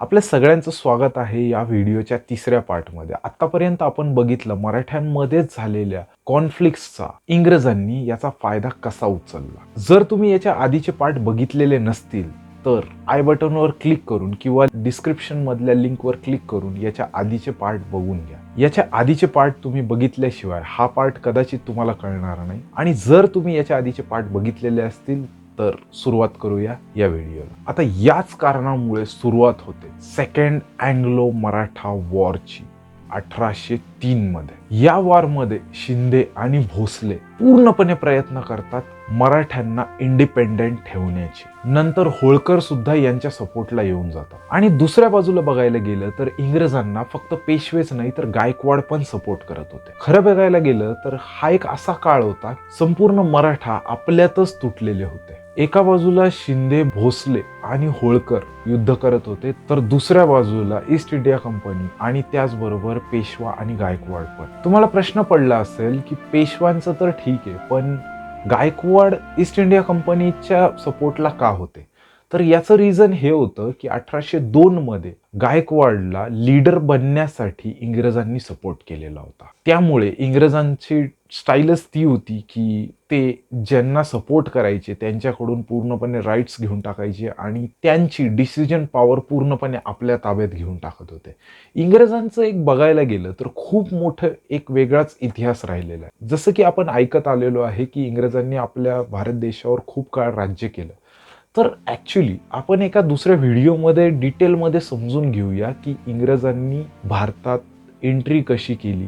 आपल्या सगळ्यांचं स्वागत आहे या व्हिडिओच्या तिसऱ्या पार्टमध्ये. आत्तापर्यंत आपण बघितलं मराठ्यांमध्येच झालेल्या कॉन्फ्लिक्टचा इंग्रजांनी याचा फायदा कसा उचलला. जर तुम्ही याच्या आधीचे पार्ट बघितलेले नसतील तर आय बटनवर क्लिक करून किंवा डिस्क्रिप्शन मधल्या लिंकवर क्लिक करून याच्या आधीचे पार्ट बघून घ्या. याच्या आधीचे पार्ट तुम्ही बघितल्याशिवाय हा पार्ट कदाचित तुम्हाला कळणार नाही. आणि जर तुम्ही याच्या आधीचे पार्ट बघितलेले असतील तर सुरुवात करूया या व्हिडिओला. आता याच कारणामुळे सुरुवात होते सेकंड अँग्लो मराठा वॉरची अठराशे तीन मध्ये. या वॉरमध्ये शिंदे आणि भोसले पूर्णपणे प्रयत्न करतात मराठ्यांना इंडिपेंडेंट ठेवण्याची. नंतर होळकर सुद्धा यांच्या सपोर्टला येऊन जातात. आणि दुसऱ्या बाजूला बघायला गेलं तर इंग्रजांना फक्त पेशवेच नाही तर गायकवाड पण सपोर्ट करत होते. खरं बघायला गेलं तर हा एक असा काळ होता संपूर्ण मराठा आपल्यातच तुटलेले होते. एका बाजूला शिंदे भोसले आणि होळकर युद्ध करत होते तर दुसऱ्या बाजूला ईस्ट इंडिया कंपनी आणि त्याचबरोबर पेशवा आणि गायकवाड पण. तुम्हाला प्रश्न पडला असेल की पेशवांचं तर ठीक आहे पण गायकवाड ईस्ट इंडिया कंपनीच्या सपोर्टला का होते? तर याचं रिझन हे होतं की अठराशे दोन मध्ये गायकवाडला लीडर बनण्यासाठी इंग्रजांनी सपोर्ट केलेला होता. त्यामुळे इंग्रजांची स्टाईलच ती होती की ते ज्यांना सपोर्ट करायचे त्यांच्याकडून पूर्णपणे राईट्स घेऊन टाकायचे आणि त्यांची डिसिजन पॉवर पूर्णपणे आपल्या ताब्यात घेऊन टाकत होते. इंग्रजांचं एक बघायला गेलं तर खूप मोठं एक वेगळाच इतिहास राहिलेला आहे. जसं की आपण ऐकत आलेलो आहे की इंग्रजांनी आपल्या भारत देशावर खूप काळ राज्य केलं. तर ॲक्च्युली आपण एका दुसऱ्या व्हिडिओमध्ये डिटेलमध्ये समजून घेऊया की इंग्रजांनी भारतात एंट्री कशी केली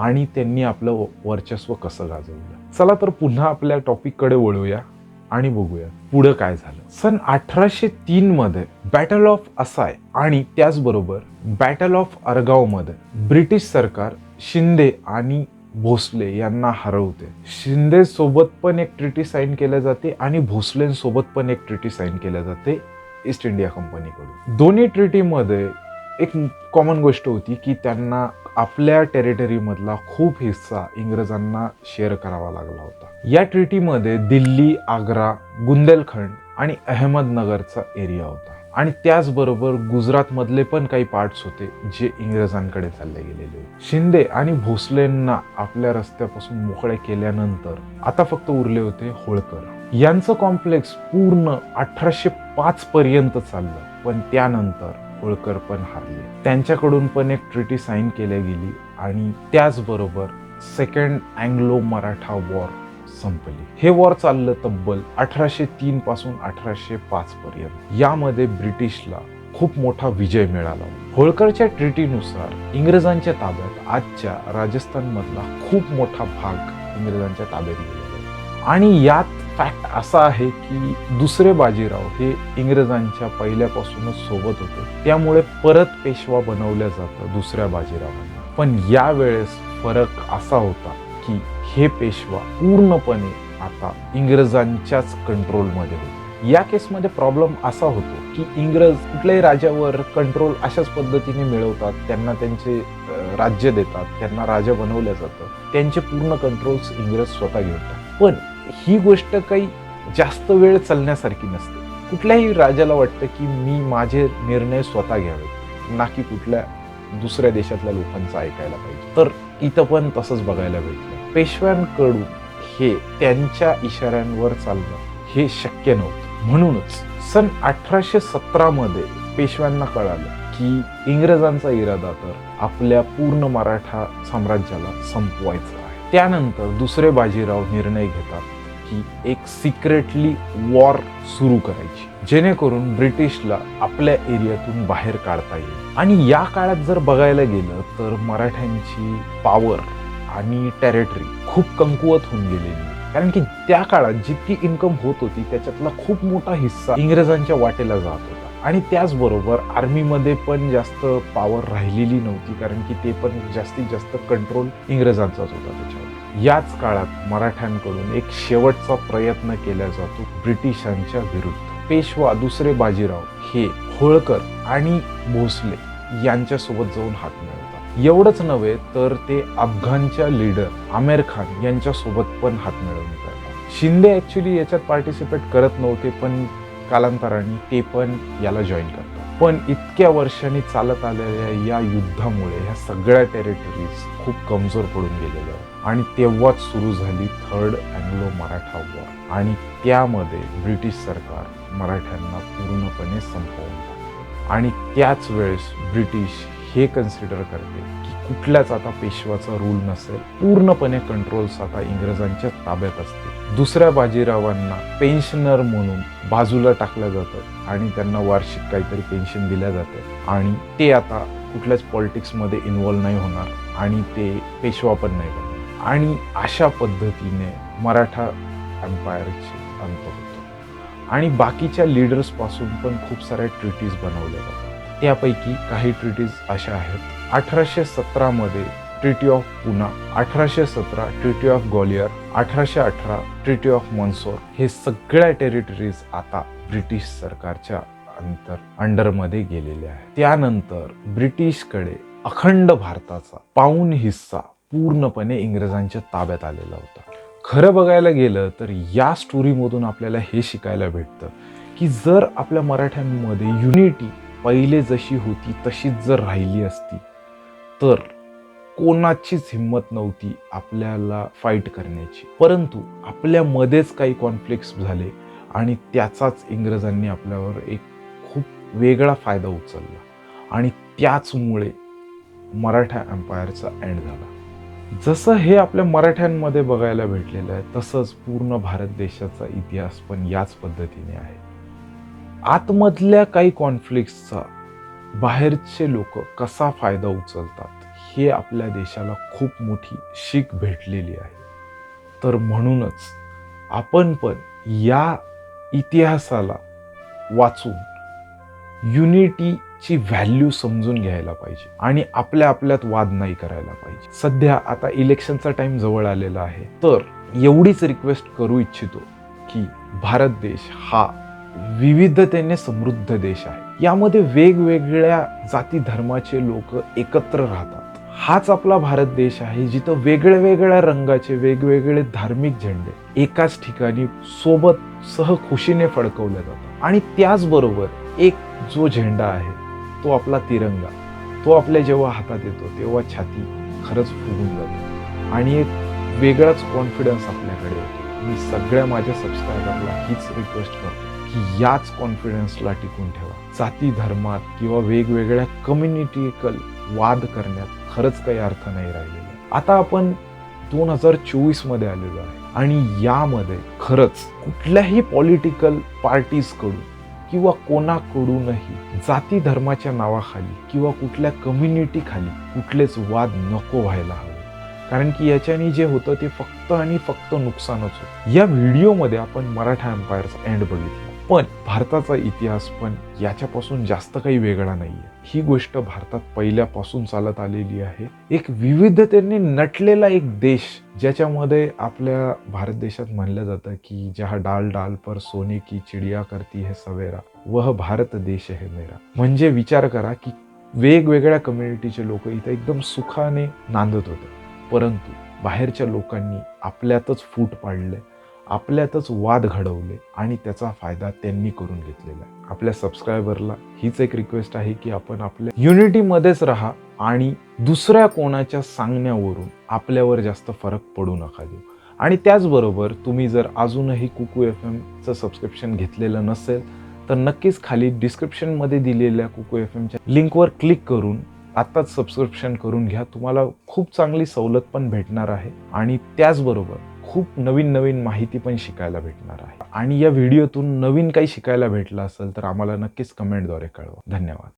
आणि त्यांनी आपलं वर्चस्व कसं गाजवलं? चला तर पुन्हा आपल्या टॉपिककडे वळूया आणि बघूया पुढं काय झालं. सन अठराशे तीन मध्ये बॅटल ऑफ असाय आणि त्याचबरोबर बॅटल ऑफ अरगावमध्ये ब्रिटिश सरकार शिंदे आणि भोसले यांना हरवते. शिंदे सोबत पण एक ट्रिटी साईन केल्या जाते आणि भोसलेंसोबत पण एक ट्रिटी साईन केल्या जाते ईस्ट इंडिया कंपनीकडून दोन्ही ट्रिटीमध्ये एक कॉमन गोष्ट होती की त्यांना आपल्या टेरिटरीमधला खूप हिस्सा इंग्रजांना शेअर करावा लागला होता. या ट्रिटीमध्ये दिल्ली आग्रा गुंदेलखंड आणि अहमदनगरचा एरिया होता. आणि त्याचबरोबर गुजरातमधले पण काही पार्ट्स होते जे इंग्रजांकडे चालले गेलेले होते. शिंदे आणि भोसलेंना आपल्या रस्त्यापासून मोकळे केल्यानंतर आता फक्त उरले होते होळकर. यांचं कॉम्प्लेक्स पूर्ण अठराशे पाच पर्यंत चाललं. पण त्यानंतर होळकर पण हारले. त्यांच्याकडून पण एक ट्रिटी साईन केल्या गेली आणि त्याचबरोबर सेकंड अँग्लो मराठा वॉर संपली. हे वॉर चाललं तब्बल अठराशे तीन पासून अठराशे पाच पर्यंत. यामध्ये ब्रिटिशला खूप मोठा विजय मिळाला. होळकरच्या ट्रिटीनुसार इंग्रजांच्या ताब्यात आजच्या राजस्थानमधला खूप मोठा भाग इंग्रजांच्या ताब्यात गेलेला आणि यात फॅक्ट असा आहे की दुसरे बाजीराव हे इंग्रजांच्या पहिल्यापासूनच सोबत होते. त्यामुळे परत पेशवा बनवल्या जातं दुसऱ्या बाजीरावांना. पण यावेळेस फरक असा होता की हे पेशवा पूर्णपणे आता इंग्रजांच्याच कंट्रोलमध्ये होते. या केसमध्ये प्रॉब्लेम असा होतो की इंग्रज कुठल्याही राजावर कंट्रोल अशाच पद्धतीने मिळवतात त्यांना त्यांचे राज्य देतात त्यांना राजा बनवलं जातं त्यांचे पूर्ण कंट्रोल्स इंग्रज स्वतः घेतात. पण ही गोष्ट काही जास्त वेळ चालण्यासारखी नसते. कुठल्याही राजाला वाटतं की मी माझे निर्णय स्वतः घ्यावे ना की कुठल्या दुसऱ्या देशातल्या लोकांचं ऐकायला पाहिजे. तर इथं पण तसंच बघायला भेटलं. पेशव्यांकडून हे त्यांच्या इशाऱ्यांवर चालणं हे शक्य नव्हतं. म्हणूनच सन अठराशे सतरामध्ये पेशव्यांना कळालं की इंग्रजांचा इरादा तर आपल्या पूर्ण मराठा साम्राज्याला संपवायचा आहे. त्यानंतर दुसरे बाजीराव निर्णय घेतात. की एक सिक्रेटली वॉर सुरू करायची. जेणेकरून ब्रिटिशला आपल्या एरियातून बाहेर काढता येईल. आणि या काळात जर बघायला गेलं तर मराठ्यांची पॉवर आणि टेरिटरी खूप कमकुवत होऊन गेलेली कारण की त्या काळात जितकी इन्कम होत होती त्याच्यातला खूप मोठा हिस्सा इंग्रजांच्या वाटेला जात होता. आणि त्याचबरोबर आर्मीमध्ये पण जास्त पॉवर राहिलेली नव्हती कारण की ते पण जास्तीत जास्त कंट्रोल इंग्रजांचाच होता त्याच्या याच काळात मराठ्यांकडून एक शेवटचा प्रयत्न केला जातो ब्रिटिशांच्या विरुद्ध. पेशवा दुसरे बाजीराव हे होळकर आणि भोसले यांच्यासोबत जाऊन हात मिळवतात. एवढंच नव्हे तर ते अफगाणच्या लीडर आमेर खान यांच्यासोबत पण हात मिळवून करतात. शिंदे ॲक्च्युली याच्यात पार्टिसिपेट करत नव्हते पण कालांतराने ते पण याला जॉईन करतात. पण इतक्या वर्षांनी चालत आलेल्या या युद्धामुळे ह्या सगळ्या टेरिटरीज खूप कमजोर पडून गेलेल्या आणि तेव्हाच सुरू झाली थर्ड अँग्लो मराठा वॉर आणि त्यामध्ये ब्रिटिश सरकार मराठ्यांना पूर्णपणे संपवून टाकते आणि त्याच वेळेस ब्रिटिश हे कन्सिडर करते की कुठल्याच आता पेशवाचा रूल नसेल पूर्णपणे कंट्रोल्स आता इंग्रजांच्या ताब्यात असते दुसऱ्या बाजीरावांना पेन्शनर म्हणून बाजूला टाकलं जातं आणि त्यांना वार्षिक काहीतरी पेन्शन दिल्या जाते. आणि ते आता कुठल्याच पॉलिटिक्समध्ये इन्वॉल्व्ह नाही होणार आणि ते पेशवा पण नाही बनणार. आणि अशा पद्धतीने मराठा एम्पायरचे अंत होतो आणि बाकीच्या लिडर्सपासून पण खूप साऱ्या ट्रिटीज बनवल्या जातात. त्यापैकी काही ट्रिटीज अशा आहेत. अठराशे सतरामध्ये ट्रिटी ऑफ पुना अठराशे सतरा ट्रिटी ऑफ ग्वालियर अठराशे अठरा ट्रिटी ऑफ मनसोर हे सगळ्या टेरिटरीज आता ब्रिटिश सरकारच्या अंतर अंडरमध्ये गेलेले आहेत त्यानंतर ब्रिटिशकडे अखंड भारताचा पाऊन हिस्सा पूर्णपणे इंग्रजांच्या ताब्यात आलेला होता. खरं बघायला गेलं तर या स्टोरीमधून आपल्याला हे शिकायला भेटतं की जर आपल्या मराठ्यांमध्ये युनिटी पहिले जशी होती तशीच जर राहिली असती तर कोणाचीच हिंमत नव्हती आपल्याला फाईट करण्याची. परंतु आपल्यामध्येच काही कॉन्फ्लिक्ट झाले आणि त्याचाच इंग्रजांनी आपल्यावर एक खूप वेगळा फायदा उचलला. आणि त्याचमुळे मराठा एम्पायरचा एंड झाला. जसं हे आपल्या मराठ्यांमध्ये बघायला भेटलेलं आहे तसंच पूर्ण भारत देशाचा इतिहास पण याच पद्धतीने आहे. आतमधल्या काही कॉन्फ्लिक्टचा बाहेरचे लोक कसा फायदा उचलतात? हे आपल्या देशाला खूप मोठी शीख भेटलेली आहे. तर म्हणूनच आपण पण या इतिहासाला वाचून युनिटीची व्हॅल्यू समजून घ्यायला पाहिजे आणि आपल्या आपल्यात वाद नाही करायला पाहिजे. सध्या आता इलेक्शनचा टाइम जवळ आलेला आहे. तर एवढीच रिक्वेस्ट करू इच्छितो की भारत देश हा विविधतेने समृद्ध देश आहे. यामध्ये वेगवेगळ्या जाती धर्माचे लोक एकत्र राहतात. हाच आपला भारत देश आहे जिथं वेगळ्या रंगाचे वेगवेगळे धार्मिक झेंडे एकाच ठिकाणी सोबत सह खुशीने फडकवले जातात. आणि त्याचबरोबर एक जो झेंडा आहे तो आपला तिरंगा. तो आपल्या जेव्हा हातात येतो तेव्हा छाती खरंच फुगून जाते. आणि एक वेगळाच कॉन्फिडन्स आपल्याकडे येतो. मी सगळ्या माझ्या सबस्क्रायबरला हीच रिक्वेस्ट करतो की याच कॉन्फिडन्सला टिकून ठेवा. जाती धर्मात किंवा वेगवेगळ्या कम्युनिटिकल वाद करण्यात खरंच काही अर्थ नाही राहिलेला. आता आपण दोन हजार चोवीसमध्ये आलेलो आहे. आणि यामध्ये खरंच कुठल्याही पॉलिटिकल पार्टीजकडून किंवा कोणाकडूनही जाती धर्माच्या नावाखाली किंवा कुठल्या कम्युनिटी खाली कुठलेच वाद नको व्हायला हवे. कारण की याच्याने जे होतं ते फक्त आणि फक्त नुकसानच होतं. या व्हिडिओमध्ये आपण मराठा एम्पायरचा एंड बघितला. पण भारताचा इतिहास पण याच्यापासून जास्त काही वेगळा नाही आहे ही गोष्ट भारतात पहिल्यापासून चालत आलेली आहे. एक विविधतेने नटलेला एक देश ज्याच्यामध्ये आपल्या भारत देशात म्हणलं जातं की जहा डाल डाल पर सोने की चिडिया करती है सवेरा वह भारत देश है मेरा. म्हणजे विचार करा की वेगवेगळ्या कम्युनिटीचे लोक इथं एकदम सुखाने नांदत होते. परंतु बाहेरच्या लोकांनी आपल्यातच फूट पाडले आपल्यातच वाद घडवले आणि त्याचा फायदा त्यांनी करून घेतलेला आहे. आपल्या सबस्क्रायबरला हीच एक रिक्वेस्ट आहे की आपण आपल्या युनिटीमध्येच राहा आणि दुसऱ्या कोणाच्या सांगण्यावरून आपल्यावर जास्त फरक पडू नका देऊ. आणि त्याचबरोबर तुम्ही जर अजूनही कुकू एफ एमचं सबस्क्रिप्शन घेतलेलं नसेल तर नक्कीच खाली डिस्क्रिप्शनमध्ये दिलेल्या कुकू एफ एमच्या लिंकवर क्लिक करून आत्ताच सबस्क्रिप्शन करून घ्या. तुम्हाला खूप चांगली सवलत पण भेटणार आहे. आणि त्याचबरोबर खूप नवीन नवीन माहिती पण शिकायला भेटणार आहे. आणि या व्हिडिओतून नवीन काही शिकायला भेटलं असेल तर आम्हाला नक्कीच कमेंटद्वारे कळवा. धन्यवाद.